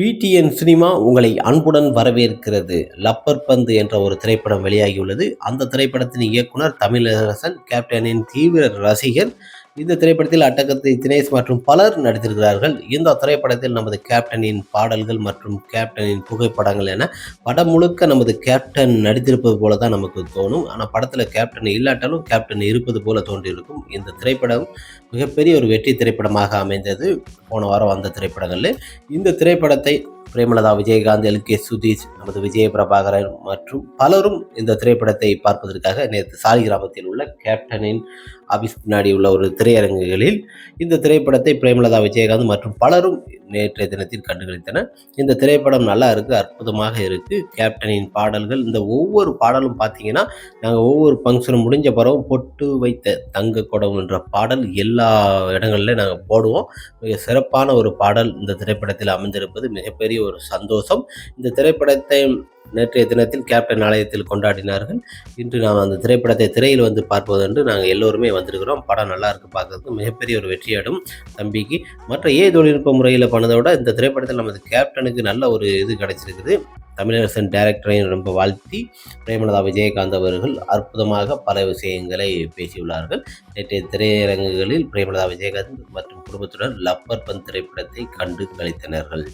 PTN cinema உங்களை அன்புடன் வரவேற்கிறது. லப்பர் பந்து என்ற ஒரு திரைப்படம் வெளியாகியுள்ளது. அந்த திரைப்படத்தின் இயக்குனர் தமிழரசன் கேப்டனின் தீவிர ரசிகர் இந்த திரைப்படத்தில் அட்டகத்தை தினேஷ் மற்றும் பலர் நடித்திருக்கிறார்கள். இந்த திரைப்படத்தில் நமது கேப்டனின் பாடல்கள் மற்றும் கேப்டனின் புகைப்படங்கள் என படம் முழுக்க நமது கேப்டன் நடித்திருப்பது போல தான் நமக்கு தோணும். ஆனால் படத்தில் கேப்டன் இல்லாட்டாலும் கேப்டன் இருப்பது போல தோன்றியிருக்கும். இந்த திரைப்படம் மிகப்பெரிய ஒரு வெற்றி திரைப்படமாக அமைந்தது. போன வாரம் வந்த திரைப்படங்களில் இந்த திரைப்படத்தை பிரேமலதா விஜயகாந்த் எல். கே. சுதீஷ் நமது விஜய பிரபாகரன் மற்றும் பலரும் இந்த திரைப்படத்தை பார்ப்பதற்காக நேற்று சாலி கிராமத்தில் உள்ள கேப்டனின் ஆஃபீஸ் பின்னாடி உள்ள ஒரு திரையரங்குகளில் இந்த திரைப்படத்தை பிரேமலதா விஜயகாந்த் மற்றும் பலரும் நேற்றைய தினத்தில் கண்டுகளித்தன இந்த திரைப்படம் நல்லா இருக்குது அற்புதமாக இருக்குது கேப்டனின் பாடல்கள் இந்த ஒவ்வொரு பாடலும் பார்த்தீங்கன்னா நாங்கள் ஒவ்வொரு ஃபங்க்ஷனும் முடிஞ்ச பிறகும் பொட்டு வைத்த தங்க குடம் என்ற பாடல் எல்லா இடங்கள்லையும் நாங்கள் போடுவோம். மிக சிறப்பான ஒரு பாடல் இந்த திரைப்படத்தில் அமைந்திருப்பது. மிகப்பெரிய ஒரு சந்தோஷம். இந்த திரைப்படத்தை நேற்றைய தினத்தில் கேப்டன் ஆலயத்தில் கொண்டாடினார்கள். இன்று நாம் அந்த திரைப்படத்தை திரையில் வந்து பார்ப்பதென்று நாங்கள் எல்லோருமே வந்திருக்கிறோம். படம் நல்லா இருக்கு பார்க்கறதுக்கு மிகப்பெரிய ஒரு வெற்றியாடும் தம்பிக்கு. மற்ற ஏ தொழில்நுட்ப முறையில் பண்ணதை விட இந்த திரைப்படத்தில் நமது கேப்டனுக்கு நல்ல ஒரு இது கிடைச்சிருக்குது. தமிழரசன் டைரக்டரையும் ரொம்ப வாழ்த்தி பிரேமலதா விஜயகாந்த் அவர்கள் அற்புதமாக பல விஷயங்களை பேசியுள்ளார்கள். நேற்றைய திரையரங்குகளில் பிரேமலதா விஜயகாந்த் மற்றும் குடும்பத்துடன் லப்பர் பந்த் திரைப்படத்தை கண்டு கழித்தனர்கள்